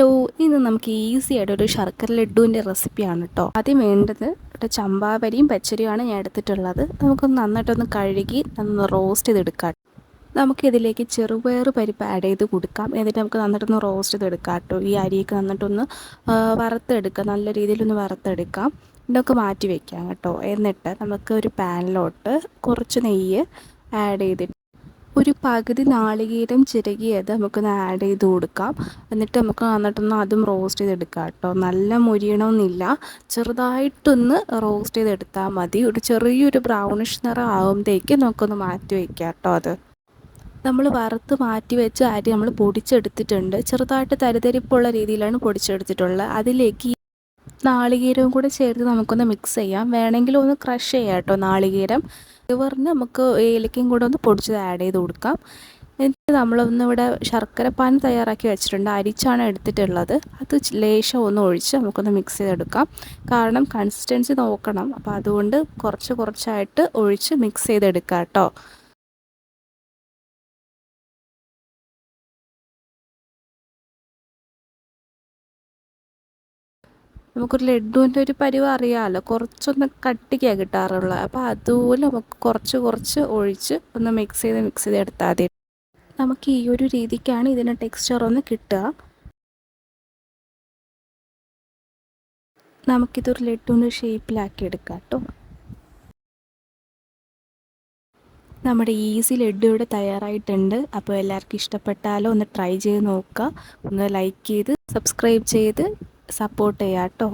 Hello ഇന്ന് നമുക്ക് easy ആയിട്ട് ഒരു ശർക്കര ലഡുവിന്റെ റെസിപ്പിയാണ് കേട്ടോ ആദ്യം വേണ്ടത് ഇവിടെ ചമ്പാവരിയും പച്ചരിയുമാണ് ഞാൻ എടുത്തിട്ടുള്ളത്. നമുക്കൊന്ന് നന്നായിട്ടൊന്ന് കഴുകി നന്നൊന്ന് റോസ്റ്റ് ചെയ്തെടുക്കാം. നമുക്കിതിലേക്ക് ചെറുപയർ പരിപ്പ് ആഡ് ചെയ്ത് കൊടുക്കാം. എന്നിട്ട് നമുക്ക് നന്നായിട്ടൊന്ന് റോസ്റ്റ് ചെയ്തെടുക്കാം കേട്ടോ ഈ അരിയൊക്കെ നന്നായിട്ടൊന്ന് വറുത്തെടുക്കാം. നല്ല രീതിയിലൊന്ന് വറുത്തെടുക്കാം. ഇതൊക്കെ മാറ്റി വയ്ക്കാം കേട്ടോ എന്നിട്ട് നമുക്ക് ഒരു പാനിലോട്ട് കുറച്ച് നെയ്യ് ആഡ് ചെയ്തിട്ട് ഒരു പകുതി നാളികേരം ചിരകിയത് നമുക്കൊന്ന് ആഡ് ചെയ്ത് കൊടുക്കാം. എന്നിട്ട് നമുക്ക് നന്നായിട്ടൊന്ന് അതും റോസ്റ്റ് ചെയ്തെടുക്കാം കേട്ടോ. നല്ല മുരിയണമെന്നില്ല ചെറുതായിട്ടൊന്ന് റോസ്റ്റ് ചെയ്തെടുത്താൽ മതി. ഒരു ചെറിയൊരു ബ്രൗണിഷ് നിറം ആകുമ്പോഴത്തേക്ക് നമുക്കൊന്ന് മാറ്റി വയ്ക്കാം കേട്ടോ അത്. നമ്മൾ വറുത്ത് മാറ്റി വെച്ച അരി നമ്മൾ പൊടിച്ചെടുത്തിട്ടുണ്ട്. ചെറുതായിട്ട് തരിതരിപ്പുള്ള രീതിയിലാണ് പൊടിച്ചെടുത്തിട്ടുള്ളത്. അതിലേക്ക് നാളികേരവും കൂടെ ചേർത്ത് നമുക്കൊന്ന് മിക്സ് ചെയ്യാം. വേണമെങ്കിൽ ഒന്ന് ക്രഷ് ചെയ്യാം കേട്ടോ നാളികേരം. ഫ്ലേവറിന് നമുക്ക് ഏലക്കയും കൂടെ ഒന്ന് പൊടിച്ചത് ആഡ് ചെയ്ത് കൊടുക്കാം. എന്നിട്ട് നമ്മളൊന്ന് ഇവിടെ ശർക്കര പാൻ തയ്യാറാക്കി വെച്ചിട്ടുണ്ട്. അരിച്ചാണ് എടുത്തിട്ടുള്ളത്. അത് ലേശം ഒന്ന് ഒഴിച്ച് നമുക്കൊന്ന് മിക്സ് ചെയ്തെടുക്കാം. കാരണം കൺസിസ്റ്റൻസി നോക്കണം. അപ്പോൾ അതുകൊണ്ട് കുറച്ച് കുറച്ചായിട്ട് ഒഴിച്ച് മിക്സ് ചെയ്തെടുക്കാം കേട്ടോ. നമുക്കൊരു ലഡുവിന്റെ ഒരു പരിവ് അറിയാമല്ലോ കുറച്ചൊന്ന് കട്ടിക്കാണ് കിട്ടാറുള്ളത് അപ്പോൾ അതുപോലെ നമുക്ക് കുറച്ച് കുറച്ച് ഒഴിച്ച് ഒന്ന് മിക്സ് ചെയ്ത് മിക്സ് ചെയ്ത് എടുത്താൽ മതി. നമുക്ക് ഈ ഒരു രീതിക്കാണ് ഇതിന്റെ ടെക്സ്ചർ ഒന്ന് കിട്ടുക. നമുക്കിതൊരു ലഡുവിന്റെ ഷേപ്പിലാക്കി എടുക്കാം കേട്ടോ. നമ്മുടെ ഈസി ലഡു ഇവിടെ തയ്യാറായിട്ടുണ്ട്. അപ്പോൾ എല്ലാവർക്കും ഇഷ്ടപ്പെട്ടാലോ ഒന്ന് ട്രൈ ചെയ്ത് നോക്കുക. ഒന്ന് ലൈക്ക് ചെയ്ത് സബ്സ്ക്രൈബ് ചെയ്ത് സപ്പോർട്ട് ചെയ്യാം കേട്ടോ.